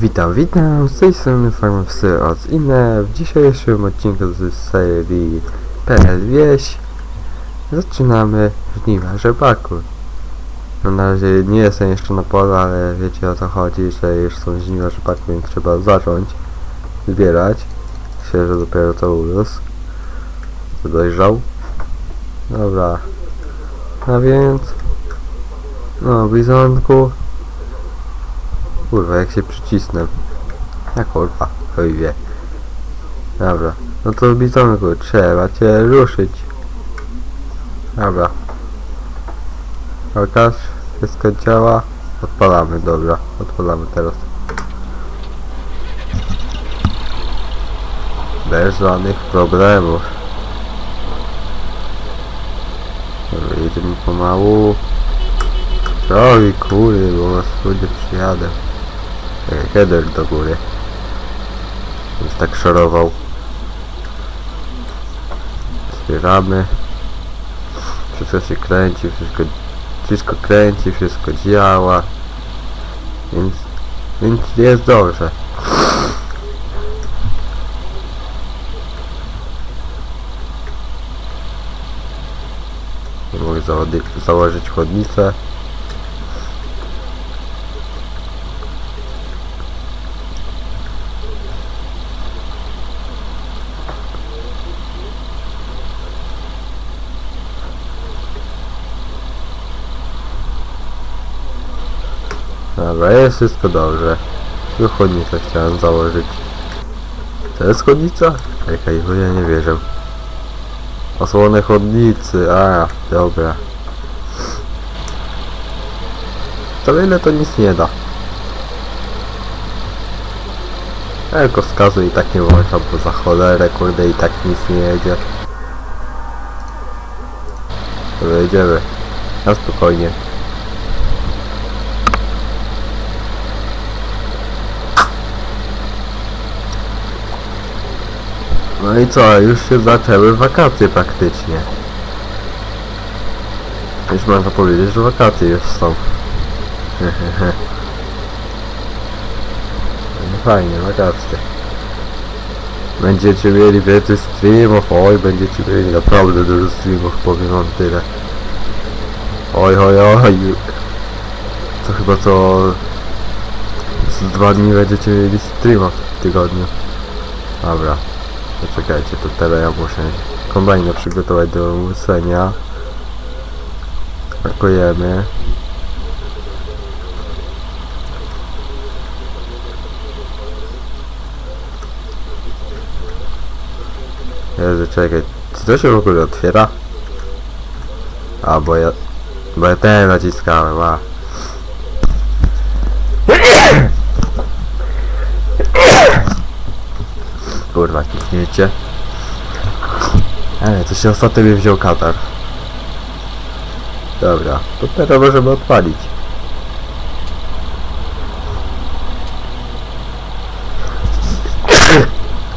Witam, witam, z tej strony Farmowsy od Inne. W dzisiejszym odcinku z serii PL Wieś zaczynamy żniwa rzepaku. No na razie nie jestem jeszcze na polu, ale wiecie o co chodzi, że już są żniwa rzepaku, więc trzeba zacząć zbierać. Myślę, że dopiero co urósł, dojrzał. Dobra, a więc no, bizonku Kurwa, jak się przycisnę. Ja kurwa, chuj wie. Dobra, no to bizonku, trzeba cię ruszyć. Dobra. Pokaż, wszystko działa. Odpalamy, dobra, odpalamy teraz. Bez żadnych problemów. Dobra, jedziemy pomału. Oj kury, bo was ludzie przyjadę. Header do góry. Już tak szorował. Zbieramy. Wszystko się kręci, wszystko, wszystko kręci, wszystko działa. Więc, więc jest dobrze. Mogę założy- założyć chłodnicę. Dobra, jest wszystko dobrze. Tu chłodnicę chciałem założyć. To jest chłodnica? Czekaj, bo ja nie wierzę. Osłonę chłodnicy, a, dobra. To ile to nic nie da. Tylko wskazu i tak nie włączam, bo za cholerę, kurde, i tak nic nie jedzie. Dobra, jedziemy. Na spokojnie. No i co, już się zaczęły wakacje praktycznie. Już można powiedzieć, że wakacje już są. No fajnie, wakacje. Będziecie mieli więcej streamów, oj, będziecie mieli naprawdę dużo streamów, powiem wam tyle. Oj, oj, oj. To chyba co... Z dwa dni będziecie mieli streama w tygodniu. Dobra. Poczekajcie, to teraz ja muszę kombajna przygotować do łysenia. Pakujemy. Jezu, czekaj, czy to się w ogóle otwiera? A, bo ja... Bo ja ten naciskałem, a. Kurwa, klikniecie. Ale, to się ostatnio mnie wziął katar. Dobra, to teraz możemy odpalić.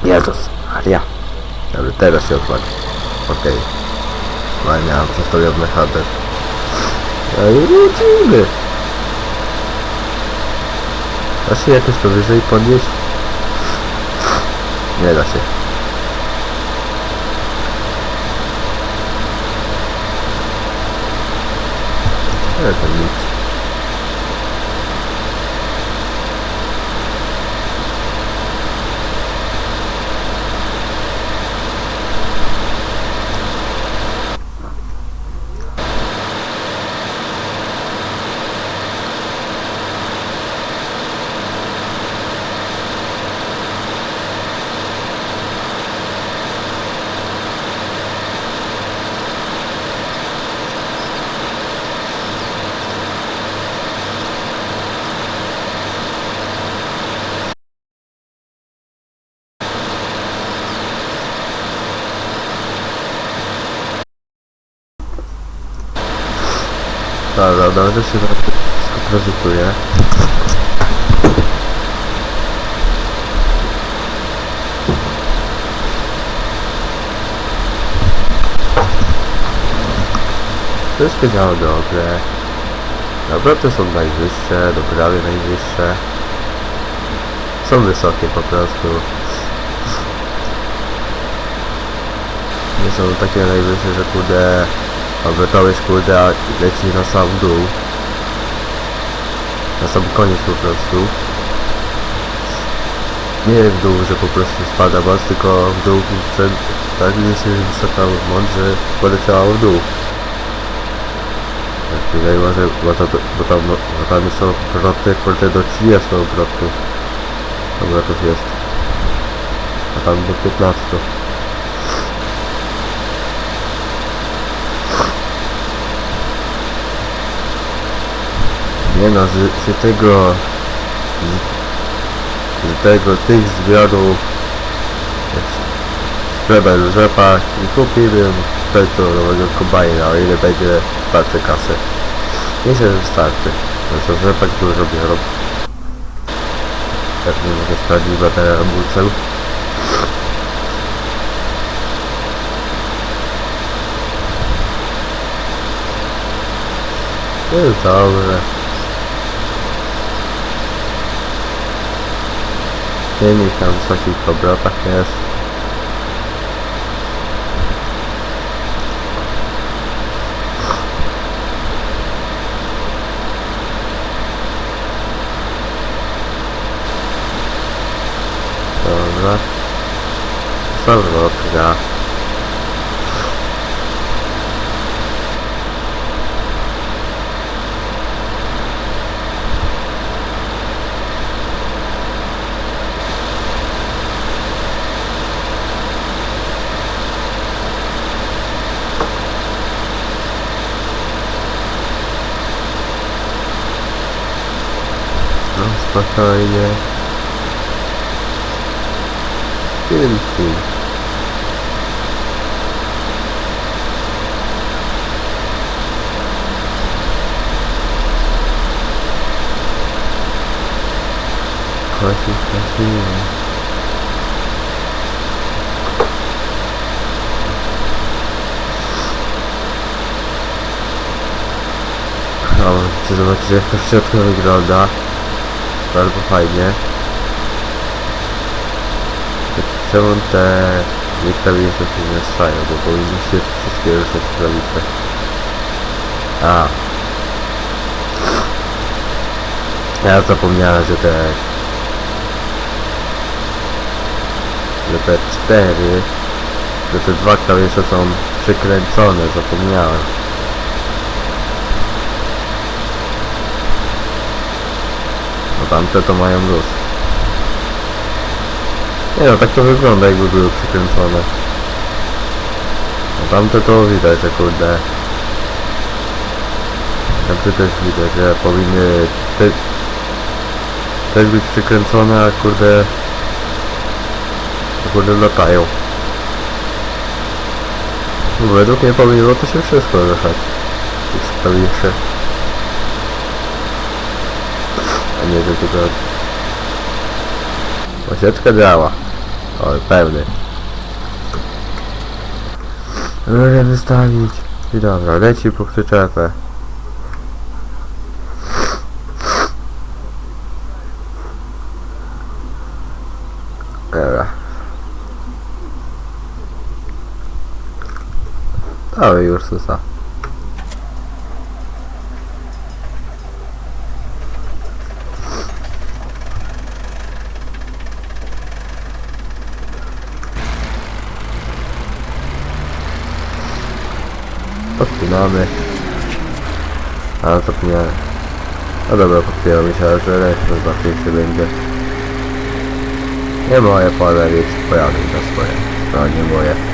Jezus Maria. Dobra, teraz się odpali. Okej. Okay. No miałem przestawiony header. No i lecimy. Da się jakoś to wyżej podnieść? Nie da się. Ale to nic. Dobra, dobrze się wszystko prezentuje. Wszystko działa dobrze. Obroty są najwyższe, do prawie najwyższe. Są wysokie po prostu. Nie są takie najwyższe, że kurde obrotałeś kurde a leci na sam dół. Na sam koniec po prostu. Nie w dół, że po prostu spada bas, tylko w dół przed, tak się wysoka moc, że poleciała w dół. Tak, tutaj może, bo, bo, tam, bo tam są obroty kurde do 30 obrotów. Obrotów jest. A tam do 15. Nie no, z, z tego... Z, z tego, tych zbiorów... Sprzedać w rzepach i kupiłbym nowego kombajna, o ile będzie warte kasy. Myślę, że wystarczy. No co w rzepach dużo biorą. Pewnie mogę sprawdzić baterię hamulcem. Jest dobre. Silnik na wysokich obrotach jest. Dobra. Zawrotka. No spokojnie. Kilku. Kosi, kosi. O, chcę zobaczyć jak to w środku wygląda. Bardzo fajnie. Czemu te się nie strzają, bo powinny się wszystkie ruszać klawisze. A. Ja zapomniałem, że te... Że te cztery... Że te dwa klawisze są przykręcone, zapomniałem. Tamte to mają luz. Nie no, tak to wygląda jakby były przykręcone. No tamte to widać, że kurde. Tamte też widać, że powinny te, też być przykręcone, a kurde... A kurde latają. Według mnie powinno to się wszystko ruszać. Klawiszy. A nie, że tylko... Osieczka działa. O, pewny. Mogę wystawić. I dobra, leci po przyczepę. Dobra. Dawaj Ursusa. Podpinamy. A, zapomniałem. No dobra, podpinam. Myślałem, że ręczny łatwiejszy będzie. Nie moje pole, więc pojadę na swoje. No, nie moje.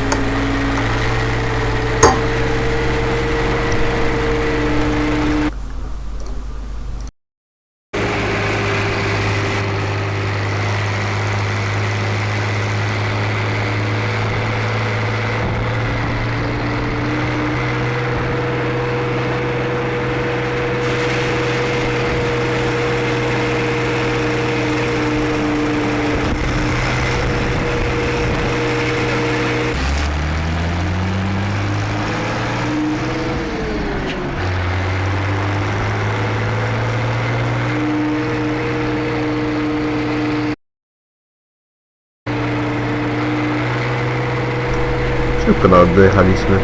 Szybko no odjechaliśmy.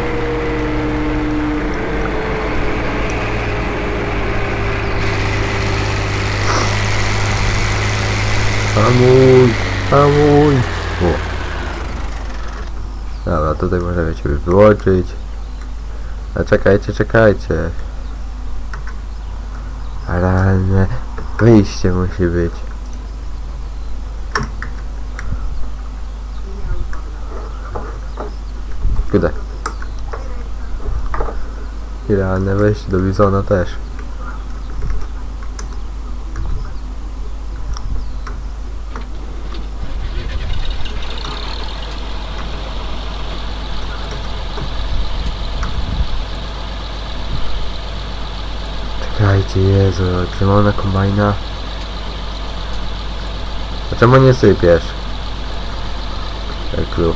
Hamuj! Hamuj! O. Dobra, tutaj możemy cię wyłączyć. A czekajcie, czekajcie. Realne wyjście musi być. Kuda. I realne wejście do Bizona też. Czekajcie, Jezu, czy mam na kombajna? A czemu nie sypiesz? Eklu.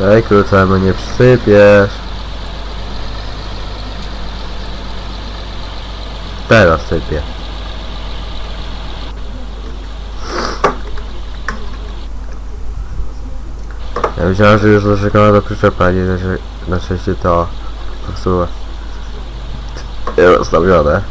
Eklu, czemu nie przysypiesz? Teraz sypię. Ja myślałem, że już doczekała do przyczepa, nie że na szczęście to po prostu jest rozstawione.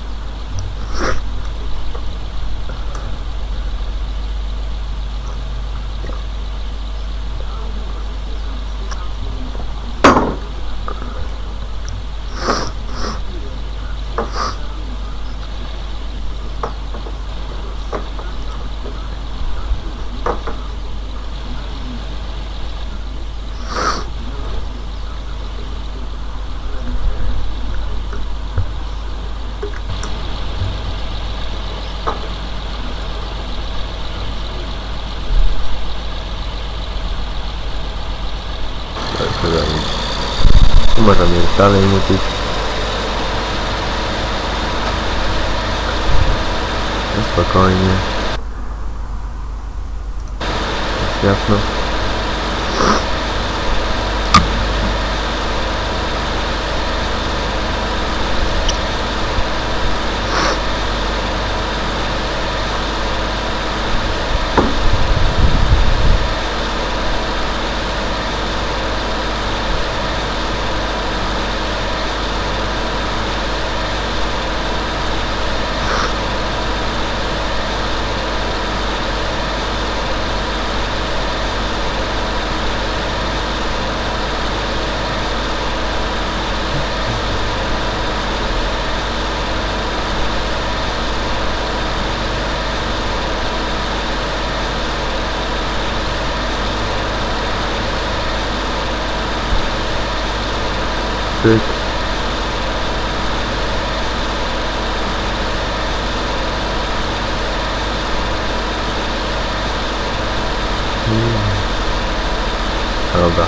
Także tu możemy już dalej mówić. No Spokojnie. Jest jasno. Cyk. Dobra.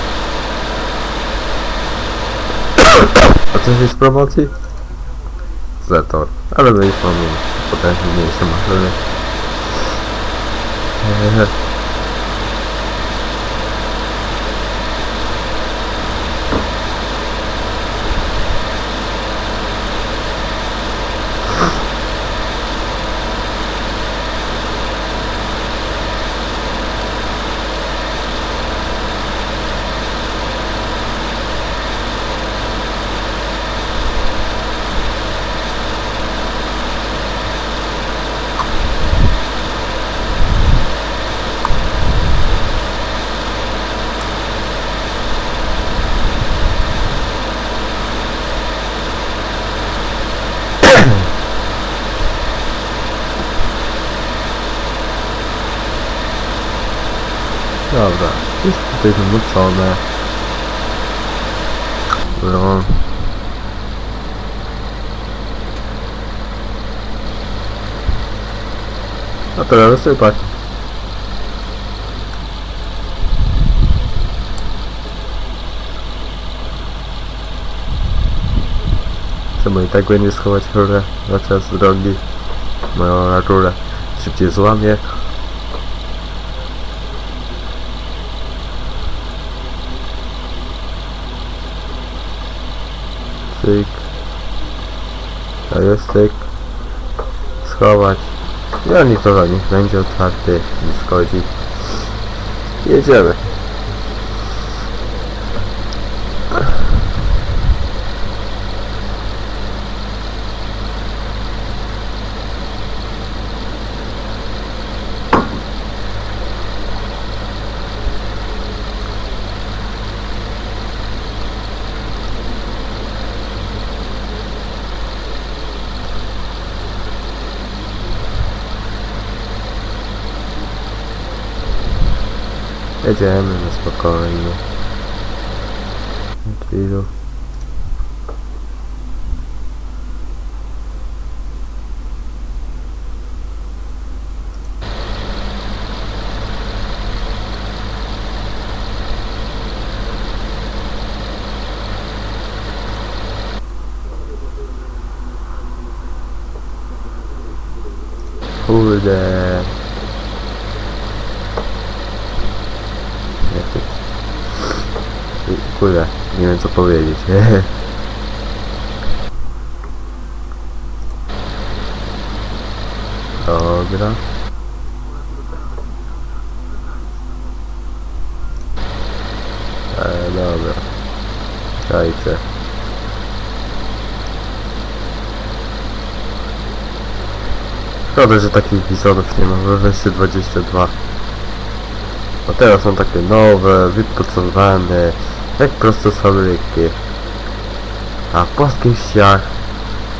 A coś jest z promocji? Zetor. Ale my już mamy potężniejsze maszyny. Eee. Dobra, jest tutaj wymucone. No. A teraz wysypać. Czemu i tak będzie schować rurę na czas drogi? Moją rurę szybciej złamie. Cyk. A jest cyk. zarejestrować. Zbiornik to niech będzie otwarty, nie szkodzi. Jedziemy. Jedziemy na spokojnie. Chwilę. Kurde. Kurde, nie wiem co powiedzieć. Dobra. E, dobra. Dajcie. Szkoda, że takich bizonów nie ma we wersji 22. Bo teraz są takie nowe, wypracowane, jak prosto z fabryki. A w polskich wsiach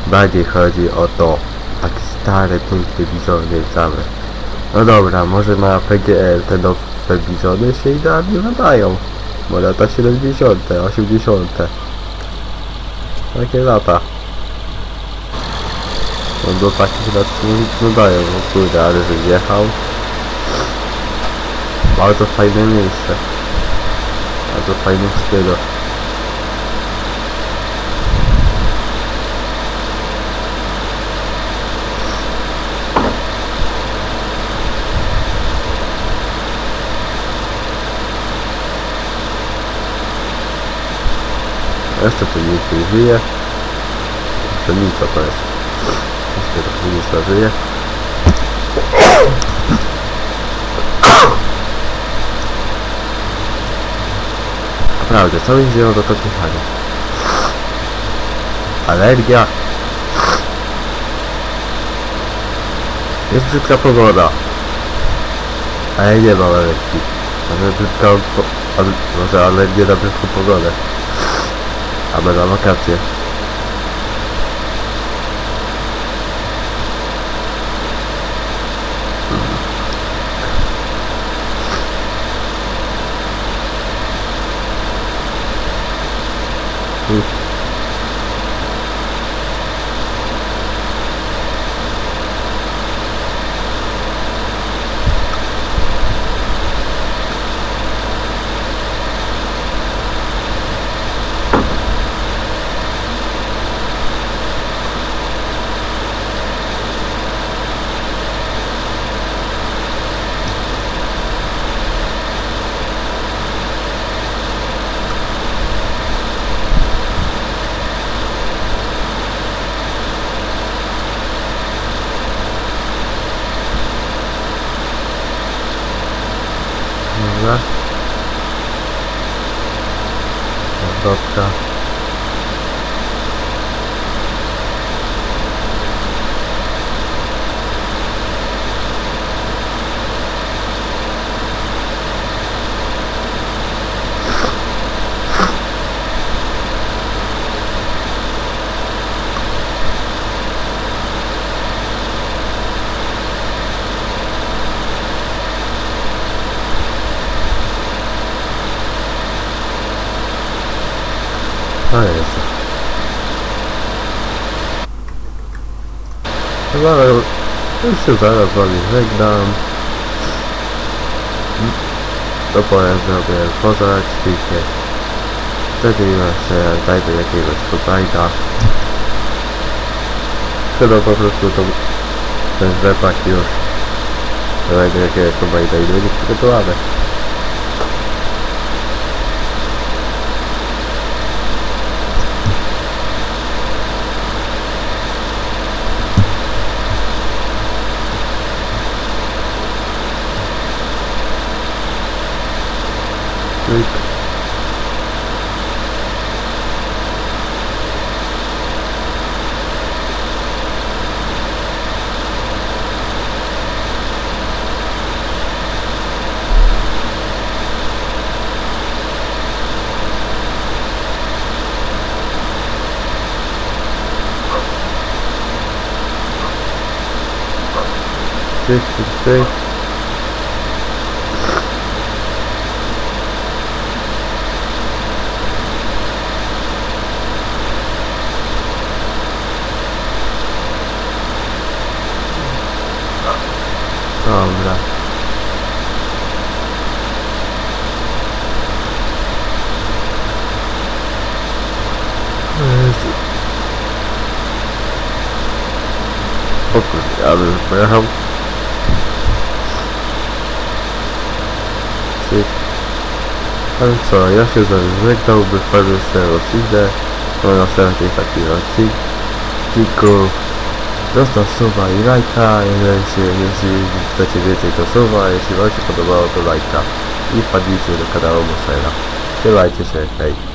bardziej chodzi o to, takie stare, piękne bizony same. No dobra, może na PGL te nowe bizony się idealnie nadają. Bo lata 70., 80. Takie lata. No do takich lat nie nadają, no kurde, ale że wjechał. Bardzo fajne miejsce. Fajny stylo. Jeszcze tu nic nie żyje. Pszenica to jest. Jeszcze to pszenica żyje. Naprawdę, cały dzień do kokichania. Alergia. Jest brzydka pogoda. Ale nie mam alergii. Może brzydka, ale, może alergię na brzydką pogodę. Aby na wakacje. you. Dobra. Dobra. To jest. Chyba już się zaraz z wami żegnam. To powiem zrobię poza ćwicie. Wtedy jeszcze zajdę jakiegoś kotajda. Chyba po prostu to ten rzepak już. Znajdę jakiegoś kotajda i będzie przygotowany. というか。Здесь, здесь. Dobra. O kurde, ja bym pojechał. Ale co, ja się z wami żegnał, by wpadł z tego odcinka. Do następnych takich odcinków. Zostaw suba i lajka, się, jeśli chcecie więcej to suba, jeśli wam się podobało to lajka. I wpadnijcie do kanału Mosera. Trzymajcie się, hej.